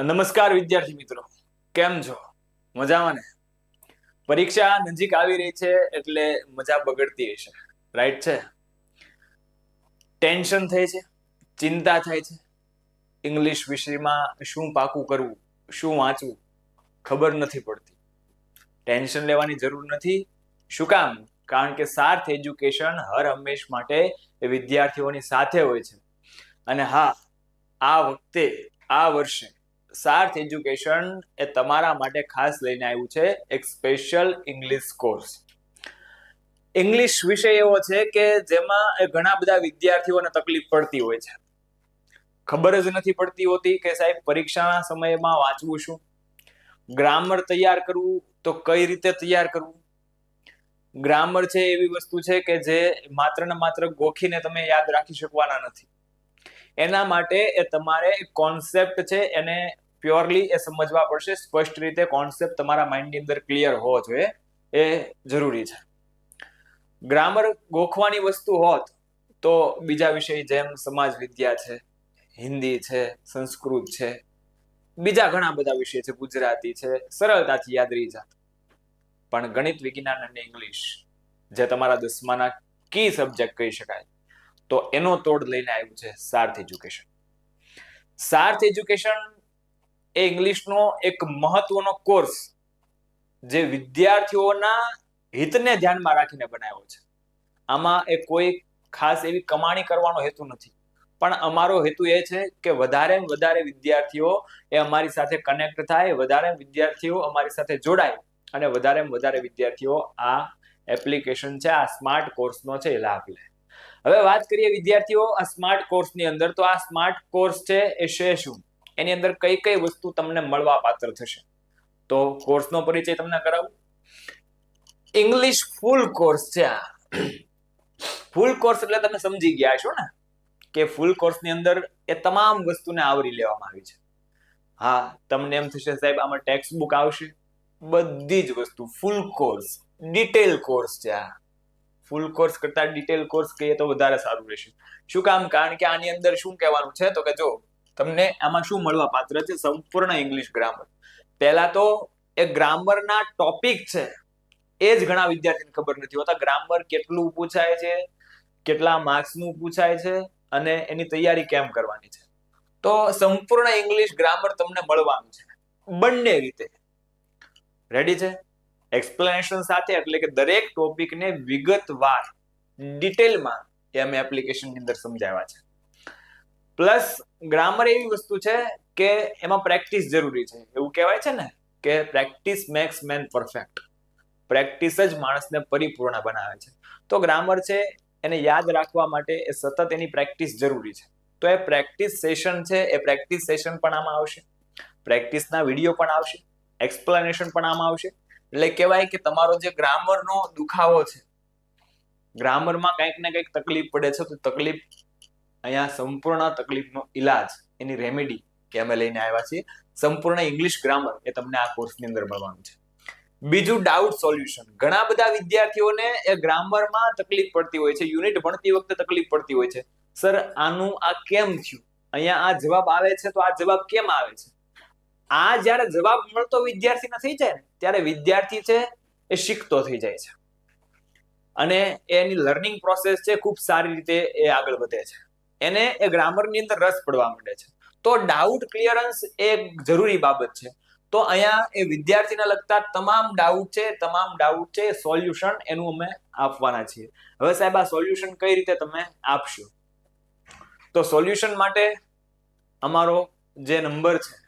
નમસ્કાર વિદ્યાર્થી મિત્રો. કેમ છો? મજામાં ને? પરીક્ષા નજીક આવી રહી છે એટલે મજા બગડતી હશે. રાઈટ છે? ટેન્શન થાય છે, ચિંતા થાય છે. ઇંગ્લિશ વિષયમાં શું પાકું કરવું, શું વાંચવું, ખબર નથી પડતી. ટેન્શન લેવાની જરૂર નથી. શું કામ? કારણ કે સાર્થ એજ્યુકેશન હર હંમેશ માટે એ વિદ્યાર્થીઓની સાથે હોય છે. અને હા, આ વખતે, આ વર્ષે સાર્થ એજ્યુકેશન એ તમારા માટે ખાસ લઈને આવ્યું છે એક સ્પેશિયલ ઇંગ્લિશ કોર્સ. ઇંગ્લિશ વિષય એવો છે કે જેમાં ઘણા બધા વિદ્યાર્થીઓને તકલીફ પડતી હોય છે. ખબર જ નથી પડતી હોતી કે સાહેબ પરીક્ષાના સમયમાં વાંચવું શું? ગ્રામર તૈયાર કરવું તો કઈ રીતે તૈયાર કરવું? ગ્રામર છે એવી વસ્તુ છે કે જે માત્ર ને માત્ર ગોખીને તમે યાદ રાખી શકવાના નથી. એના માટે એ તમારે કોન્સેપ્ટ છે, એને પ્યોરલી એ સમજવા પડશે. સ્પષ્ટ રીતે કોન્સેપ્ટ તમારા માઇન્ડની અંદર ક્લિયર હોવો જોઈએ. એ જરૂરી છે. ગ્રામર ગોખવાની વસ્તુ હોત તો બીજા વિષય જેમ સમાજ વિદ્યા છે, હિન્દી છે, સંસ્કૃત છે, બીજા ઘણા બધા વિષય છે, ગુજરાતી છે, સરળતાથી યાદ રહી જાત. પણ ગણિત વિજ્ઞાન અને ઇંગ્લિશ જે તમારા દસમાના કી સબ્જેક્ટ કહી શકાય. તો એનો તોડ લઈને આવ્યું છે સાર્થ એજ્યુકેશન. સાર્થ એજ્યુકેશન એ ઇંગ્લિશનો એક મહત્વનો કોર્સ જે વિદ્યાર્થીઓના હિતને ધ્યાનમાં રાખીને બનાવ્યો છે. આમાં એ કોઈ ખાસ એવી કમાણી કરવાનો હેતુ નથી. પણ અમારો હેતુ એ છે કે વધારે વધારે વિદ્યાર્થીઓ એ અમારી સાથે કનેક્ટ થાય, વધારે વિદ્યાર્થીઓ અમારી સાથે જોડાય અને વધારે વધારે વિદ્યાર્થીઓ આ એપ્લિકેશન છે, આ સ્માર્ટ કોર્સનો છે એ લાભ લે. હવે વાત કરીએ વિદ્યાર્થીઓ આ સ્માર્ટ કોર્સની અંદર. તો આ સ્માર્ટ કોર્સ છે એ છે શું? એની અંદર કઈ કઈ વસ્તુ તમને મળવા પાત્ર થશે? તો કોર્સનો પરિચય તમને કરાવું. ઇંગ્લિશ ફૂલ કોર્સ છે આ. ફૂલ કોર્સ એટલે તમે સમજી ગયા છો ને? કે ફૂલ કોર્સની અંદર એ તમામ વસ્તુને આવરી લેવામાં આવી છે. હા, તમને એમ થશે સાહેબ, આમાં ટેક્સ્ટ બુક આવશે. બધી જ વસ્તુ. ફૂલ કોર્સ ડિટેલ કોર્સ છે આ. ફૂલ કોર્સ કરતા ડિટેલ કોર્સ કહીએ તો વધારે સારું રહેશે. શું કામ? કારણ કે આની અંદર શું કહેવાનું છે? તો કે જો, તમને આમાં શું મળવા પાત્ર છે? સંપૂર્ણ ઇંગ્લિશ ગ્રામર પહેલા તો એ ગ્રામરના ટોપિક છે, એ જ ઘણા વિદ્યાર્થીને ખબર નથી હોતા. ગ્રામર કેટલું પૂછાય છે? કેટલા માર્ક્સનું પૂછાય છે? અને એની તૈયારી કેમ કરવાની છે? તો સંપૂર્ણ ઇંગ્લિશ ગ્રામર તમને મળવાનું છે. બંને રીતે. રેડી છે? એક્સપ્લેનેશન સાથે એટલે કે દરેક ટોપિકને વિગતવાર ડિટેલમાં એ અમે એપ્લિકેશનની અંદર સમજાવ્યા છે. પ્લસ ગ્રામર એવી વસ્તુ છે કે એમાં પ્રેક્ટિસ જરૂરી છે. એવું કહેવાય છે ને કે practice makes man perfect practice જ માણસને પરિપૂર્ણ બનાવે છે. તો ગ્રામર છે, એને યાદ રાખવા માટે એ સતત એની પ્રેક્ટિસ જરૂરી છે. તો એ પ્રેક્ટિસ સેશન છે, એ પ્રેક્ટિસ સેશન પણ આમાં આવશે. પ્રેક્ટિસના વીડિયો પણ આવશે. એક્સપ્લેનેશન પણ આમાં આવશે. એટલે કહેવાય કે તમારો જે ગ્રામરનો દુખાવો છે, ગ્રામરમાં કંઈક ને કંઈક તકલીફ પડે છે, તો તકલીફ, અહીંયા સંપૂર્ણ તકલીફનો ઈલાજ, એની રેમેડી કે અમે લઈને આવ્યા છીએ. સંપૂર્ણ ઇંગ્લિશ ગ્રામર એ તમને આ કોર્સની અંદર મળવાનું છે. બીજું ડાઉટ સોલ્યુશન ઘણા બધા વિદ્યાર્થીઓને એ ગ્રામરમાં તકલીફ પડતી હોય છે યુનિટ ભણતી વખતે તકલીફ પડતી હોય છે. સર આનું આ કેમ થયું? અહીંયા આ જવાબ આવે છે, તો આ જવાબ કેમ આવે છે? આ જ્યારે જવાબ મળતો વિદ્યાર્થીને થઈ જાય ને, ત્યારે વિદ્યાર્થી છે એ શીખતો થઈ જાય છે. અને એની લર્નિંગ પ્રોસેસ છે ખૂબ સારી રીતે એ આગળ વધે છે. એને એ ગ્રામરની અંદર રસ પડવા માંડે છે. તો ડાઉટ ક્લિયરન્સ એ જરૂરી બાબત છે. તો અહીંયા એ વિદ્યાર્થીને લગતા તમામ ડાઉટ છે, તમામ ડાઉટ છે સોલ્યુશન એનું અમે આપવાના છીએ. હવે સાહેબ, આ સોલ્યુશન કઈ રીતે તમે આપશો? તો સોલ્યુશન માટે અમારો જે નંબર છે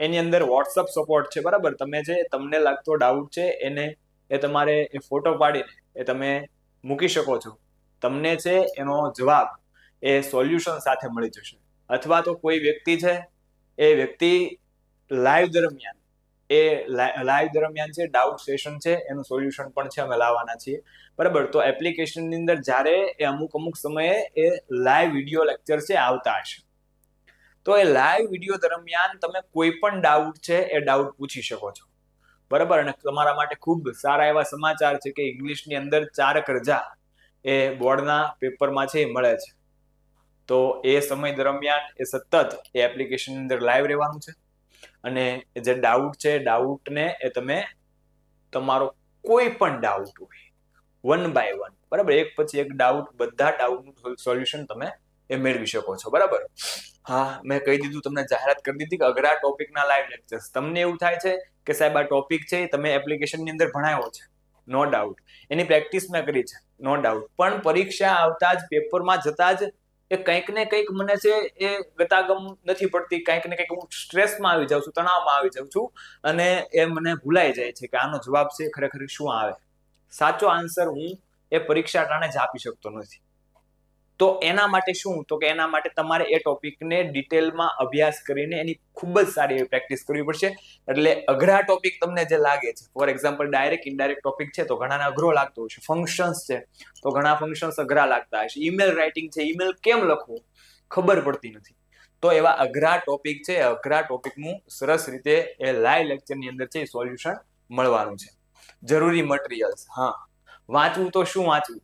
એની અંદર વોટ્સઅપ સપોર્ટ છે, બરાબર? તમે જે તમને લાગતો ડાઉટ છે, એને એ તમારે એ ફોટો પાડીને એ તમે મૂકી શકો છો. તમને છે એનો જવાબ એ સોલ્યુશન સાથે મળી જશે. અથવા તો કોઈ વ્યક્તિ છે, એ વ્યક્તિ લાઈવ દરમિયાન, એ લાઈવ દરમિયાન છે ડાઉટ સેશન છે, એનું સોલ્યુશન પણ છે, અમે લાવવાના છીએ. બરાબર? તો એપ્લિકેશનની અંદર જ્યારે એ અમુક અમુક સમયે એ લાઈવ વીડિયો લેક્ચર છે, આવતા હશે. તો એ લાઈવ વીડિયો દરમિયાન તમે કોઈ પણ ડાઉટ છે, એ ડાઉટ પૂછી શકો છો. બરાબર? અને તમારા માટે ખૂબ સારા એવા સમાચાર છે કે ઇંગ્લિશની અંદર ચાર કરજા એ બોર્ડના પેપરમાં છે, એ મળે છે. તો એ સમય દરમિયાન એ સતત એ એપ્લિકેશનની અંદર લાઈવ રહેવાનું છે. અને જે ડાઉટ છે ડાઉટને એ તમે તમારો કોઈ પણ ડાઉટ હોય વન બાય વન બરાબર? એક પછી એક ડાઉટ બધા ડાઉટનું સોલ્યુશન તમે એ મેળવી શકો છો. બરાબર? હા, મેં કહી દીધું, તમને જાહેરાત કરી દીધી કે અઘરા ટોપિકના લાઈવ લેક્ચર્સ તમને એવું થાય છે કે સાહેબ, આ ટોપિક છે તમે એપ્લિકેશનની અંદર ભણાવ્યો છે. નો ડાઉટ એની પ્રેક્ટિસ મેં કરી છે. નો ડાઉટ પણ પરીક્ષા આવતા જ પેપરમાં જતા જ એ કંઈક ને કંઈક મને છે એ ગતાગમ નથી પડતી. કંઈક ને કંઈક હું સ્ટ્રેસમાં આવી જાઉં છું, તણાવમાં આવી જાઉં છું અને એ મને ભૂલાઈ જાય છે કે આનો જવાબ છે ખરેખર શું આવે? સાચો આન્સર હું એ પરીક્ષા ટાણે જ આપી શકતો નથી. તો એના માટે શું? તો કે એના માટે તમારે એ ટોપિકને ડિટેલમાં અભ્યાસ કરીને એની ખૂબ જ સારી એવી પ્રેક્ટિસ કરવી પડશે. એટલે અઘરા ટોપિક તમને જે લાગે છે, for example direct, indirect topic છે, તો ઘણાને અઘરો લાગતો હશે ફંક્શન્સ છે, તો ઘણા ફંક્શન્સ અઘરા લાગતા હશે ઈમેલ રાઇટિંગ છે ઈમેલ કેમ લખવું? ખબર પડતી નથી. તો એવા અઘરા ટોપિક છે અઘરા ટોપિકનું સરસ રીતે એ લાઈવ લેક્ચરની અંદર છે સોલ્યુશન મળવાનું છે. જરૂરી મટીરિયલ્સ હા. વાંચવું તો શું વાંચવું?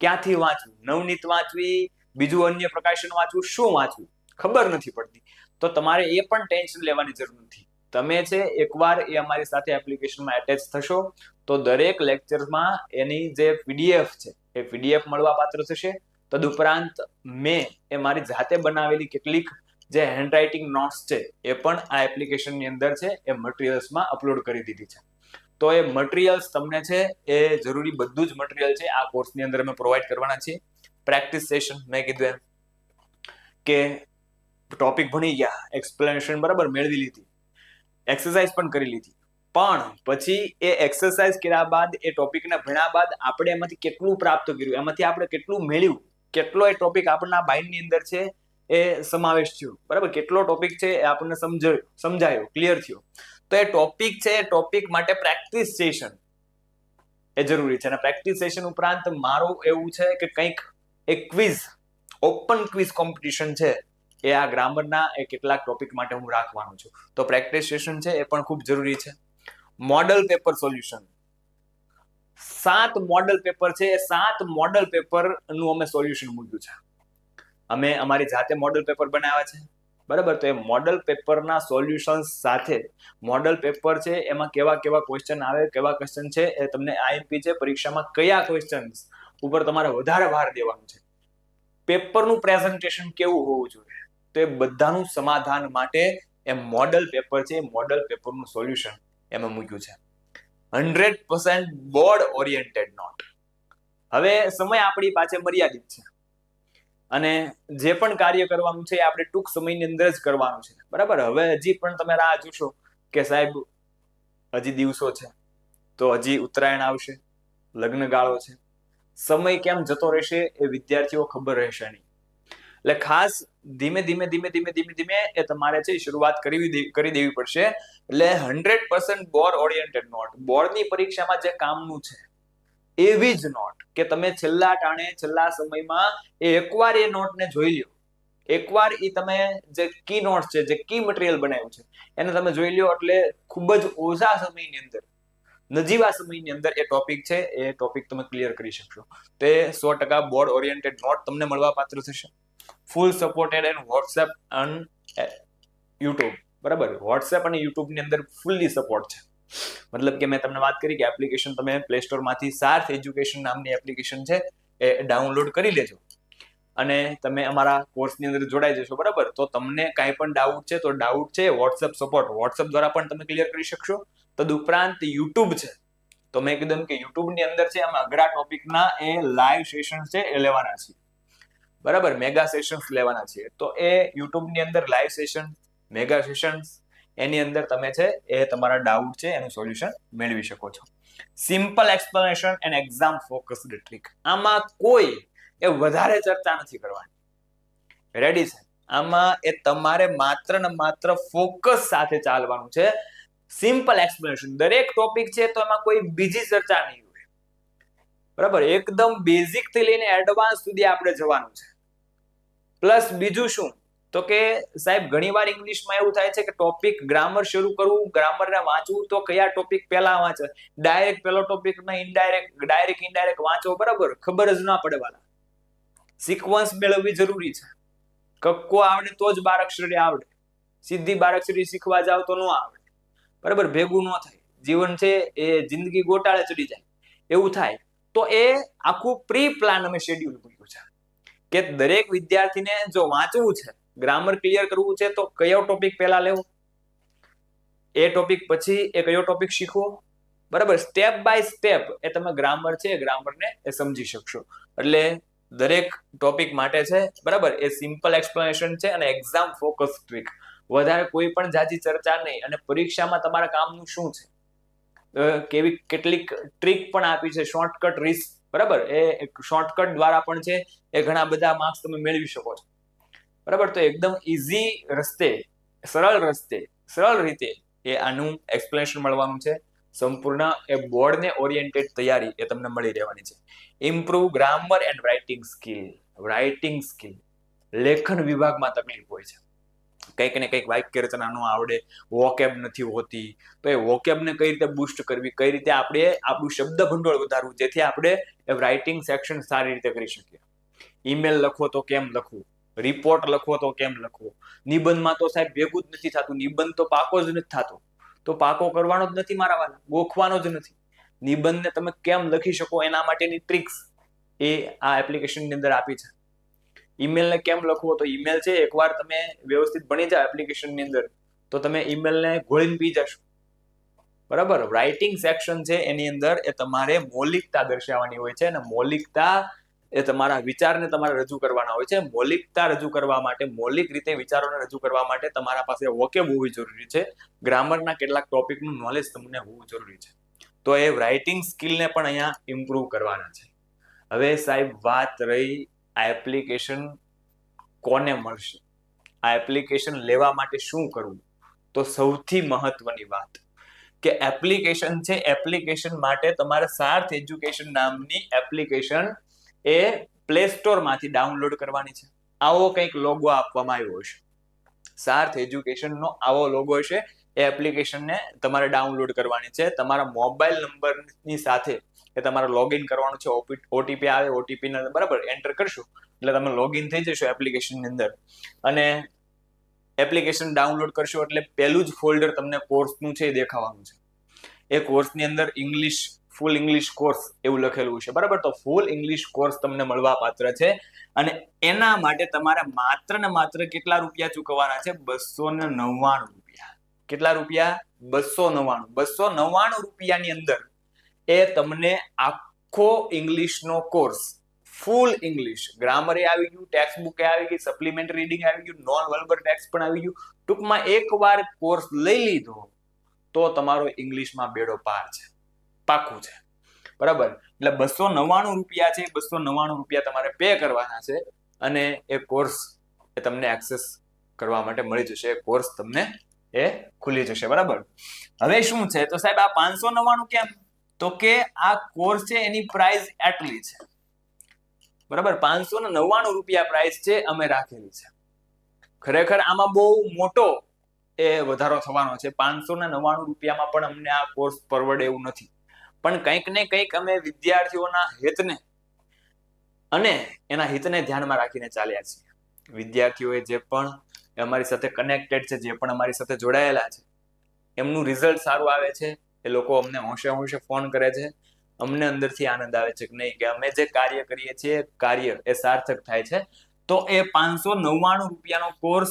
ક્યાંથી વાંચવું? નવનીત વાંચવી? બીજું અન્ય પ્રકાશન વાંચવું? શું વાંચવું? ખબર નથી પડતી. તો તમારે એ પણ ટેન્શન લેવાની જરૂર નથી. તમે છે, એકવાર એ અમારી સાથે એપ્લિકેશનમાં એટેચ થશો, તો દરેક લેક્ચરમાં એની જે પીડીએફ છે, એ પીડીએફ મળવા પાત્ર થશે. તદુપરાંત મેં એ મારી જાતે બનાવેલી કેટલીક જે હેન્ડરાઇટિંગ નોટ્સ છે, એ પણ આ એપ્લિકેશનની અંદર છે, એ મટીરિયલ્સમાં અપલોડ કરી દીધી છે. તો એ મટીરિયલ્સ તમને છે એ જરૂરી બધું જ મટીરિયલ છે. આ કોર્સની અંદર અમે પ્રોવાઈડ કરવાના છીએ. પ્રેક્ટિસ સેશન મેં કીધું એમ કે ટોપિક ભણી ગયા એક્સપ્લેનેશન બરાબર મેળવી લીધી એક્સરસાઇઝ પણ કરી લીધી. પણ પછી એ એક્સરસાઇઝ કર્યા બાદ, એ ટોપિકને ભણ્યા બાદ આપણે એમાંથી કેટલું પ્રાપ્ત કર્યું? એમાંથી આપણે કેટલું મેળ્યું કેટલો એ ટોપિક આપણા માઇન્ડની અંદર છે એ સમાવેશ થયો? બરાબર? કેટલો ટોપિક છે એ આપણને સમજાયો ક્લિયર થયો? તો એ ટોપિક છે, એ ટોપિક માટે પ્રેક્ટિસ સેશન એ જરૂરી છે. અને પ્રેક્ટિસ સેશન ઉપરાંત મારું એવું છે કે કંઈક એક ક્વિઝ ઓપન ક્વિઝ કોમ્પિટિશન છે, એ આ ગ્રામરના એ કેટલાક ટોપિક માટે હું રાખવાનું છું. તો પ્રેક્ટિસ સેશન છે, એ પણ ખૂબ જરૂરી છે. મોડલ પેપર સોલ્યુશન સાત મોડલ પેપર છે, એ સાત મોડલ પેપરનું અમે સોલ્યુશન મૂક્યું છે. અમે અમારી જાતે મોડલ પેપર બનાવ્યા છે. બરાબર? તો એ મોડલ પેપરના સોલ્યુશન સાથે મોડલ પેપર છે, એમાં કેવા કેવા ક્વેશ્ચન આવે, કેવા ક્વેશ્ચન છે, એ તમને આઈએમપી છે, પરીક્ષામાં કયા ક્વેશ્ચન્સ ઉપર તમારે વધારે ભાર દેવાનું છે. પેપરનું પ્રેઝન્ટેશન કેવું હોવું જોઈએ? તો એ બધાનું સમાધાન માટે એ મોડલ પેપર છે મોડલ પેપરનું સોલ્યુશન એમાં મૂક્યું છે. Hundred percent board oriented note. હવે સમય આપણી પાસે મર્યાદિત છે. અને જે પણ કાર્ય કરવાનું છે એ આપણે ટૂંક સમયની અંદર જ કરવાનું છે. બરાબર? હવે હજી પણ તમે રાહ જોશો કે સાહેબ, હજી દિવસો છે. તો હજી ઉત્તરાયણ આવશે લગ્ન ગાળો છે. સમય કેમ જતો રહેશે એ વિદ્યાર્થીઓ ખબર રહેશે નહીં. એટલે ખાસ ધીમે ધીમે ધીમે ધીમે ધીમે ધીમે એ તમારે છે શરૂઆત કરવી કરી દેવી પડશે. એટલે hundred percent board oriented note બોર્ડની પરીક્ષામાં જે કામનું છે એવી જ નોટ કે તમે છેલ્લા ટાણે, છેલ્લા સમયમાં એકવાર એ નોટને જોઈ લ્યો. એકવાર એ તમે જે કી નોટ છે, જે કી મટીરિયલ બનાવ્યું છે, એને તમે જોઈ લ્યો એટલે ખૂબ જ ઓછા સમયની અંદર, નજીવા સમયની અંદર એ ટોપિક છે, એ ટોપિક તમે ક્લિયર કરી શકશો. તે સો ટકા બોર્ડ ઓરિએન્ટેડ નોટ તમને મળવા પાત્ર થશે. ફૂલ સપોર્ટેડ એન્ડ વોટ્સએપ અને યુટ્યુબ. બરાબર? વોટ્સએપ અને યુટ્યુબની અંદર ફૂલ્લી સપોર્ટ છે. મતલબ કે મેં તમને વાત કરી કે એપ્લિકેશન તમે પ્લે સ્ટોરમાંથી સાર્થ એજ્યુકેશન નામની એપ્લિકેશન છે, એ ડાઉનલોડ કરી લેજો. અને તમે અમારા કોર્સની અંદર જોડાઈ જશો, બરાબર? તો તમને કાંઈ પણ ડાઉટ છે, તો ડાઉટ છે વોટ્સઅપ સપોર્ટ વોટ્સઅપ દ્વારા પણ તમે ક્લિયર કરી શકશો. તદુપરાંત યુટ્યુબ છે. તો મેં કીધું કે યુટ્યુબની અંદર છે, આમાં અઘરા ટોપિકના એ લાઈવ સેશન છે, એ લેવાના છે. બરાબર? મેગા સેશન્સ લેવાના છે. તો એ યુટ્યુબની અંદર લાઈવ સેશન મેગા સેશન્સ એની અંદર તમે છે એ તમારા ડાઉટ છે, એનું સોલ્યુશન મેળવી શકો છો. Simple explanation and exam focused trick આમાં કોઈ એ વધારે ચર્ચા નથી કરવાની. રેડી છે? આમાં એ તમારે માત્ર ને માત્ર ફોકસ સાથે ચાલવાનું છે. સિમ્પલ એક્સપ્લેનેશન દરેક ટોપિક છે તો એમાં કોઈ બીજી ચર્ચા નહીં હોય. બરાબર? એકદમ બેઝિકથી લઈને એડવાન્સ સુધી આપણે જવાનું છે. પ્લસ બીજું શું? તો કે સાહેબ, ઘણીવાર ઇંગ્લિશમાં એવું થાય છે કે ટોપિક ગ્રામર શરૂ કરવું ગ્રામરને વાંચવું, તો કયા ટોપિક પહેલા વાંચે? ડાયરેક્ટ પેલો ટોપિક ને ઇનડાયરેક્ટ ડાયરેક્ટ ઇનડાયરેક્ટ વાંચો, બરાબર? ખબર જ ના પડે વાલા. સિક્વન્સ મેળવવી જરૂરી છે. કક્કો આવડે તો જ બારાક્ષરી આવડે. સીધી બારાક્ષરી શીખવા જાવ તો ન આવડે. બરાબર? ભેગું ન થાય. જીવન છે એ જિંદગી ગોટાળે ચડી જાય. એવું થાય. તો એ આખું પ્રી પ્લાન અમે શેડ્યુલ કર્યું છે. કે દરેક વિદ્યાર્થીને જો વાંચવું છે ગ્રામર ક્લિયર કરવું છે તો કયો ટોપિક પહેલા લેવો? એ ટોપિક પછી એ કયો ટોપિક શીખવો? બરાબર? સ્ટેપ બાય સ્ટેપ એ તમે ગ્રામર છે, એ ગ્રામરને એ સમજી શકશો. એટલે દરેક ટોપિક માટે છે, બરાબર? એ સિમ્પલ એક્સપ્લેનેશન છે અને એક્ઝામ ફોકસ ટ્રીક વધારે કોઈ પણ જાજી ચર્ચા નહીં. અને પરીક્ષામાં તમારા કામનું શું છે? કેવી, કેટલીક ટ્રીક પણ આપી છે. શોર્ટકટ રીસ બરાબર? એ શોર્ટકટ દ્વારા પણ છે. એ ઘણા બધા માર્ક્સ તમે મેળવી શકો છો. બરાબર? તો એકદમ ઇઝી રસ્તે, સરળ રસ્તે, સરળ રીતે એ આનું એક્સપ્લેનેશન મળવાનું છે. સંપૂર્ણ એ બોર્ડને ઓરિએન્ટેડ તૈયારી એ તમને મળી રહેવાની છે. Improve grammar and writing skill writing skill લેખન વિભાગમાં તકલીફ હોય છે. કંઈક ને કંઈક વાક્ય રચના ન આવડે વોકેબ નથી હોતી. તો એ વોકેબને કઈ રીતે બુસ્ટ કરવી, કઈ રીતે આપણે આપણું શબ્દ ભંડોળ વધારવું, જેથી આપણે રાઇટિંગ સેક્શન સારી રીતે કરી શકીએ. ઈમેલ લખો તો કેમ લખવું? રિપોર્ટ લખવો તો કેમ લખવો? નિબંધમાં તો સાહેબ ભેગું જ નથી થતું. નિબંધ તો પાકો જ નથી થતો. તો પાકો કરવાનો જ નથી મારા વાલા. ગોખવાનો જ નથી. નિબંધને તમે કેમ લખી શકો એના માટેની ટ્રિક્સ એ આ એપ્લિકેશનની અંદર આપી છે. ઈમેલને કેમ લખવો? તો ઈમેલ છે, એકવાર તમે વ્યવસ્થિત ભણી જાઓ એપ્લિકેશનની અંદર, તો તમે ઈમેલને ઘોળીને પી જશો. બરાબર? રાઇટિંગ સેક્શન છે એની અંદર એ તમારે મૌલિકતા દર્શાવવાની હોય છે અને મૌલિકતા એ તમારા વિચારને તમારે રજૂ કરવાના હોય છે. મૌલિકતા રજૂ કરવા માટે, મૌલિક રીતે વિચારોને રજૂ કરવા માટે તમારા પાસે વોકેબ હોવી જરૂરી છે. ગ્રામરના કેટલાક ટોપિકનું નોલેજ તમને હોવું જરૂરી છે. તો એ રાઇટિંગ સ્કિલને પણ અહીંયા ઇમ્પ્રૂવ કરવાના છે. હવે સાહેબ, વાત રહી આ એપ્લિકેશન કોને મળશે? આ એપ્લિકેશન લેવા માટે શું કરવું? તો સૌથી મહત્વની વાત કે એપ્લિકેશન છે. એપ્લિકેશન માટે તમારે સાર્થ એજ્યુકેશન નામની એપ્લિકેશન એ પ્લે સ્ટોરમાંથી ડાઉનલોડ કરવાની છે. આવો કંઈક લોગો આપવામાં આવ્યો હશે. સાર્થ એજ્યુકેશનનો આવો લોગો છે એ એપ્લિકેશનને તમારે ડાઉનલોડ કરવાની છે. તમારા મોબાઈલ નંબરની સાથે એ તમારે લોગિન કરવાનું છે. ઓટીપી આવે ઓટીપી બરાબર એન્ટર કરશો. એટલે તમે લોગિન થઈ જશો એપ્લિકેશનની અંદર. અને એપ્લિકેશન ડાઉનલોડ કરશો એટલે પહેલું જ ફોલ્ડર તમને કોર્સનું છે એ દેખાવાનું છે. એ કોર્સની અંદર ઇંગ્લિશ ફૂલ ઇંગ્લિશ કોર્સ એવું લખેલું છે. બરાબર? તો ફૂલ ઇંગ્લિશ કોર્સ તમને મળવા પાત્ર છે. અને એના માટે તમારે માત્ર ને માત્ર કેટલા રૂપિયા ચૂકવવાના છે? બસો ને નવ્વાણું રૂપિયા. કેટલા રૂપિયા? બસો નવ્વાણું. બસો નવ્વાણું રૂપિયાની અંદર એ તમને આખો ઇંગ્લિશનો કોર્સ ફૂલ ઇંગ્લિશ ગ્રામર એ આવી ગયું ટેક્સ્ટ બુક એ આવી ગઈ સપ્લિમેન્ટ રીડિંગ આવી ગયું નોન વલ્બર ટેક્સ્ટ પણ આવી ગયું. ટૂંકમાં એકવાર કોર્સ લઈ લીધો તો તમારો ઇંગ્લિશમાં બેડો પાર છે. પાકું છે. બરાબર? એટલે બસો નવ્વાણું રૂપિયા છે બસો નવ્વાણું રૂપિયા તમારે પે કરવાના છે અને એ કોર્સ એ તમને એક્સેસ કરવા માટે મળી જશે. કોર્સ તમને એ ખુલી જશે. બરાબર? હવે શું છે? તો સાહેબ, આ પાંચસો નવ્વાણું કેમ? તો કે આ કોર્સ છે એની પ્રાઇસ આટલી છે. બરાબર? પાંચસો ને નવ્વાણું રૂપિયા પ્રાઇસ છે અમે રાખેલી છે. ખરેખર આમાં બહુ મોટો એ વધારો થવાનો છે. પાંચસો ને નવ્વાણું રૂપિયામાં પણ અમને આ કોર્સ પરવડે એવું નથી. પણ કંઈક ને કંઈક અમે વિદ્યાર્થીઓના હિતને અને એના હિતને ધ્યાનમાં રાખીને ચાલ્યા છીએ. વિદ્યાર્થીઓએ જે પણ અમારી સાથે કનેક્ટેડ છે, જે પણ અમારી સાથે જોડાયેલા છે, એમનું રિઝલ્ટ સારું આવે છે, એ લોકો અમને હોંશે હોંશે ફોન કરે છે, અમને અંદરથી આનંદ આવે છે કે નહીં, કે અમે જે કાર્ય કરીએ છીએ, કાર્ય એ સાર્થક થાય છે. તો એ પાંચસો નવ્વાણું રૂપિયાનો કોર્સ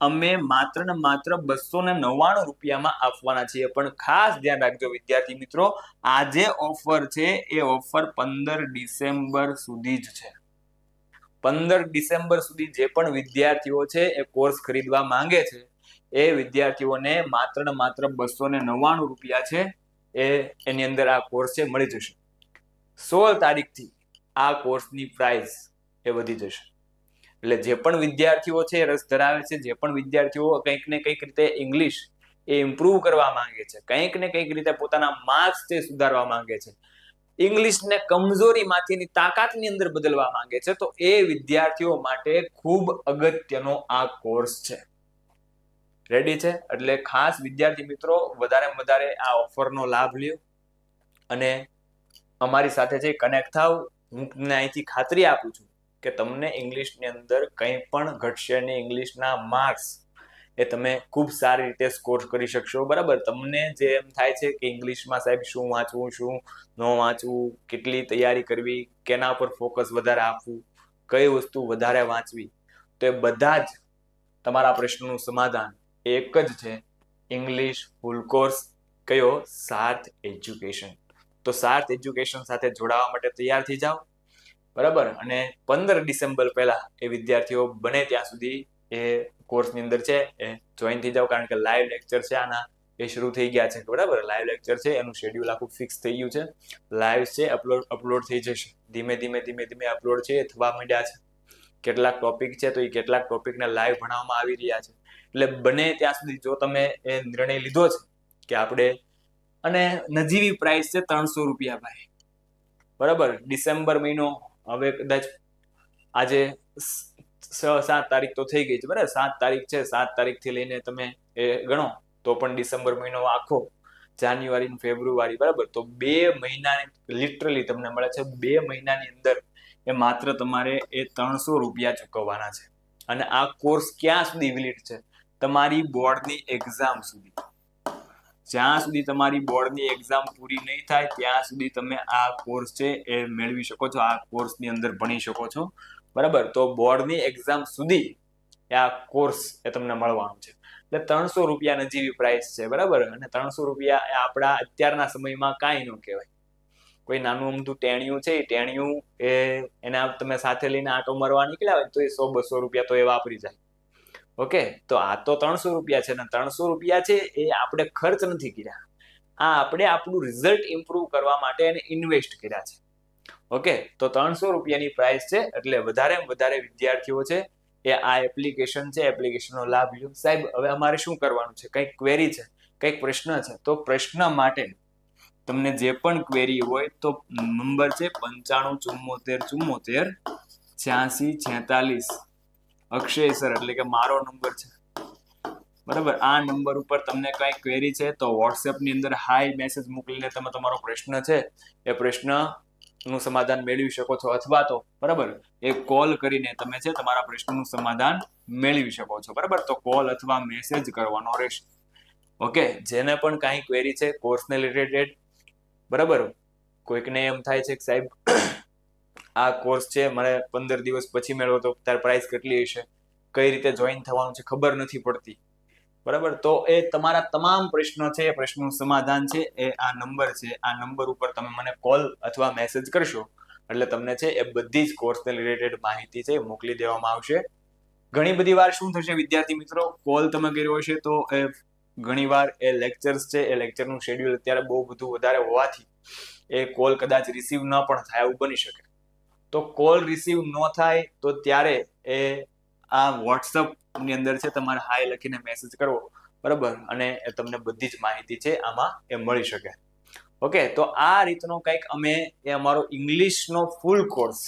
અમે માત્ર ને માત્ર બસો ને નવ્વાણું રૂપિયામાં આપવાના છીએ. પણ ખાસ ધ્યાન રાખજો વિદ્યાર્થી મિત્રો આ જે ઓફર છે, એ ઓફર પંદર ડિસેમ્બર સુધી જ છે. પંદર ડિસેમ્બર સુધી જે પણ વિદ્યાર્થીઓ છે, એ કોર્સ ખરીદવા માંગે છે, એ વિદ્યાર્થીઓને માત્ર ને માત્ર બસો ને નવ્વાણું રૂપિયા છે, એ એની અંદર આ કોર્સ છે, મળી જશે. સોળ તારીખથી આ કોર્સની પ્રાઇસ એ વધી જશે. એટલે જે પણ વિદ્યાર્થીઓ છે રસ ધરાવે છે, જે પણ વિદ્યાર્થીઓ કંઈક ને કંઈક રીતે ઇંગ્લિશ એ ઇમ્પ્રુવ કરવા માંગે છે, કંઈક ને કંઈક રીતે પોતાના માર્ક્સ તે સુધારવા માંગે છે. ઇંગ્લિશને કમજોરીમાંથીની તાકાતની અંદર બદલવા માંગે છે, તો એ વિદ્યાર્થીઓ માટે ખૂબ અગત્યનો આ કોર્સ છે. રેડી છે? એટલે ખાસ વિદ્યાર્થી મિત્રો વધારે વધારે આ ઓફરનો લાભ લ્યો. અને અમારી સાથે જે કનેક્ટ થાવ, હું તમને અહીંથી ખાતરી આપું છું કે તમને ઇંગ્લિશની અંદર કંઈ પણ ઘટશે નહીં, ઇંગ્લિશના માર્ક્સ એ તમે ખૂબ સારી રીતે સ્કોર કરી શકશો. બરાબર? તમને જે એમ થાય છે કે ઇંગ્લિશમાં સાહેબ શું વાંચવું, શું ન વાંચવું, કેટલી તૈયારી કરવી, કેના પર ફોકસ વધારે આપવું, કઈ વસ્તુ વધારે વાંચવી, તો એ બધા જ તમારા પ્રશ્નનું સમાધાન એક જ છે. ઇંગ્લિશ ફૂલ કોર્સ કયો? સાર્થ એજ્યુકેશન. તો સાર્થ એજ્યુકેશન સાથે જોડાવા માટે તૈયાર થઈ જાઓ. બરાબર? અને પંદર ડિસેમ્બર પહેલા એ વિદ્યાર્થીઓ બને ત્યાં સુધી એ કોર્સની અંદર છે, એ જોઈન થઈ જાઓ. કારણ કે લાઈવ લેક્ચર છે આના. એ શરૂ થઈ ગયા છે. બરાબર? લાઈવ લેક્ચર છે. એનું શેડ્યુલ આખું ફિક્સ થઈ ગયું છે. લાઈવ છે અપલોડ અપલોડ થઈ જશે. ધીમે ધીમે ધીમે ધીમે અપલોડ છે, એ થવા માંડ્યા છે. કેટલાક ટોપિક છે, તો એ કેટલાક ટોપિકને લાઈવ ભણાવવામાં આવી રહ્યા છે. એટલે બને ત્યાં સુધી જો તમે એ નિર્ણય લીધો છે કે આપણે, અને નજીવી પ્રાઇસ છે ત્રણસો રૂપિયા ભાઈ. બરાબર? ડિસેમ્બર મહિનો હવે કદાચ આજે છ સાત તારીખ તો થઈ ગઈ છે, બરાબર? સાત તારીખ છે, સાત તારીખથી લઈને તમે એ ગણો, તો પણ ડિસેમ્બર મહિનો આખો, જાન્યુઆરી ફેબ્રુઆરી, બરાબર? તો બે મહિનાની, લિટરલી તમને મળે છે, બે મહિનાની અંદર એ માત્ર તમારે એ ત્રણસો રૂપિયા ચૂકવવાના છે. અને આ કોર્સ ક્યાં સુધી વિલિટ છે? તમારી બોર્ડની એક્ઝામ સુધી. જ્યાં સુધી તમારી બોર્ડની એક્ઝામ પૂરી નહીં થાય, ત્યાં સુધી તમે આ કોર્સ છે એ મેળવી શકો છો, આ કોર્સની અંદર ભણી શકો છો. બરાબર? તો બોર્ડની એક્ઝામ સુધી આ કોર્સ એ તમને મળવાનો છે. એટલે ત્રણસો રૂપિયા નજીવી પ્રાઇસ છે, બરાબર? અને ત્રણસો રૂપિયા આપણા અત્યારના સમયમાં કાંઈ ન કહેવાય. કોઈ નાનું અમથું ટેણિયું છે ટેણિયું એ એના તમે સાથે લઈને આટો મરવા નીકળ્યા હોય તો એ સો બસો રૂપિયા તો એ વાપરી જાય. ઓકે, તો આ તો ત્રણસો રૂપિયા છે ને ત્રણસો રૂપિયા છે એ આપણે ખર્ચ નથી કર્યા. આ આપણે આપણું રિઝલ્ટ ઇમ્પ્રૂવ કરવા માટે એને ઇન્વેસ્ટ કર્યા છે. ઓકે, તો ત્રણસો રૂપિયાની પ્રાઇસ છે એટલે વધારે વધારે વિદ્યાર્થીઓ છે એ આ એપ્લિકેશન છે એપ્લિકેશનનો લાભ લ્યો. સાહેબ, હવે અમારે શું કરવાનું છે? કંઈક ક્વેરી છે, કંઈક પ્રશ્ન છે. તો પ્રશ્ન માટે તમને જે પણ ક્વેરી હોય તો નંબર છે પંચાણું ચુમ્મોતેર ચુમ્મોતેર છ્યાસી, છેતાલીસ. અક્ષય સર, એટલે કે મારો નંબર છે. બરાબર? આ નંબર ઉપર તમને કઈ ક્વેરી છે તો વોટ્સએપની અંદર હાઈ મેસેજ મોકલીને તમે તમારો પ્રશ્ન છે, એ પ્રશ્નનું સમાધાન મેળવી શકો છો અથવા તો, બરાબર? એ કોલ કરીને તમે છે તમારા પ્રશ્નનું સમાધાન મેળવી શકો છો, બરાબર? તો કોલ અથવા મેસેજ કરવાનો રહેશે. ઓકે? જેને પણ કાંઈ ક્વેરી છે કોર્સને રિલેટેડ બરાબર? કોઈકને એમ થાય છે કે સાહેબ આ કોર્સ છે, મને પંદર દિવસ પછી મેળવો તો તાર પ્રાઇસ કેટલી હશે? કઈ રીતે જોઈન થવાનું છે ખબર નથી પડતી. બરાબર? તો એ તમારા તમામ પ્રશ્નો છે, એ પ્રશ્નનું સમાધાન છે, એ આ નંબર છે. આ નંબર ઉપર તમે મને કોલ અથવા મેસેજ કરશો, એટલે તમને છે એ બધી જ કોર્સને રિલેટેડ માહિતી છે મોકલી દેવામાં આવશે. ઘણી બધી વાર શું થશે વિદ્યાર્થી મિત્રો કોલ તમે કર્યો હશે તો એ ઘણી વાર એ લેક્ચર્સ છે, એ લેક્ચરનું શેડ્યુલ અત્યારે બહુ બધું વધારે હોવાથી એ કોલ કદાચ રિસીવ ન પણ થાય એવું બની શકે. તો કોલ રિસીવ ન થાય તો ત્યારે એ આ વોટ્સઅપની અંદર છે તમારે હાય લખીને મેસેજ કરવો. બરાબર? અને તમને બધી જ માહિતી છે આમાં એ મળી શકે. ઓકે, તો આ રીતનો કંઈક અમે એ અમારો ઇંગ્લિશનો ફૂલ કોર્સ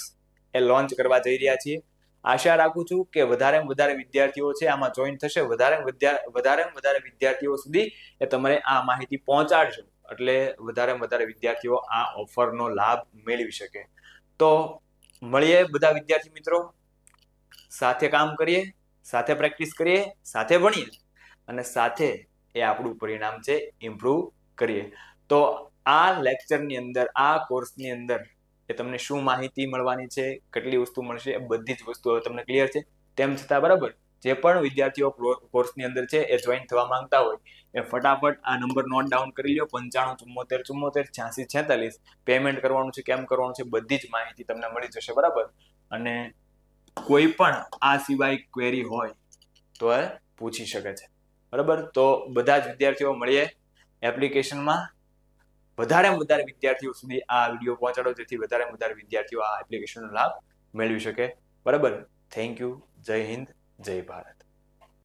એ લોન્ચ કરવા જઈ રહ્યા છીએ. આશા રાખું છું કે વધારે વધારે વિદ્યાર્થીઓ છે આમાં જોઈન થશે. વધારે વધારે વધારે વિદ્યાર્થીઓ સુધી એ તમારે આ માહિતી પહોંચાડશો એટલે વધારે વધારે વિદ્યાર્થીઓ આ ઓફરનો લાભ મેળવી શકે. તો મળીએ બધા વિદ્યાર્થી મિત્રો. સાથે કામ કરીએ, સાથે પ્રેક્ટિસ કરીએ, સાથે ભણીએ અને સાથે એ આપણું પરિણામ છે ઇમ્પ્રૂવ કરીએ. તો આ લેક્ચરની અંદર, આ કોર્સની અંદર એ તમને શું માહિતી મળવાની છે, કેટલી વસ્તુ મળશે, એ બધી જ વસ્તુઓ તમને ક્લિયર છે. તેમ છતાં બરાબર જે પણ વિદ્યાર્થીઓ કોર્સની અંદર છે, એ જોઈન થવા માંગતા હોય, એ ફટાફટ આ નંબર નોટ ડાઉન કરી લો પંચાણું, ચુમ્મોતેર ચુમ્મોતેર, છ્યાસી, છેતાલીસ. પેમેન્ટ કરવાનું છે, કેમ કરવાનું છે, બધી જ માહિતી તમને મળી જશે, બરાબર? અને કોઈ પણ આ સિવાય ક્વેરી હોય, તો એ પૂછી શકે છે. બરાબર? તો બધા જ વિદ્યાર્થીઓ મળીએ એપ્લિકેશનમાં વધારે વધારે વિદ્યાર્થીઓ સુધી આ વીડિયો પહોંચાડો, જેથી વધારે વધારે વિદ્યાર્થીઓ આ એપ્લિકેશનનો લાભ મેળવી શકે. બરાબર? થેન્ક યુ જય હિન્દ. જય ભારત.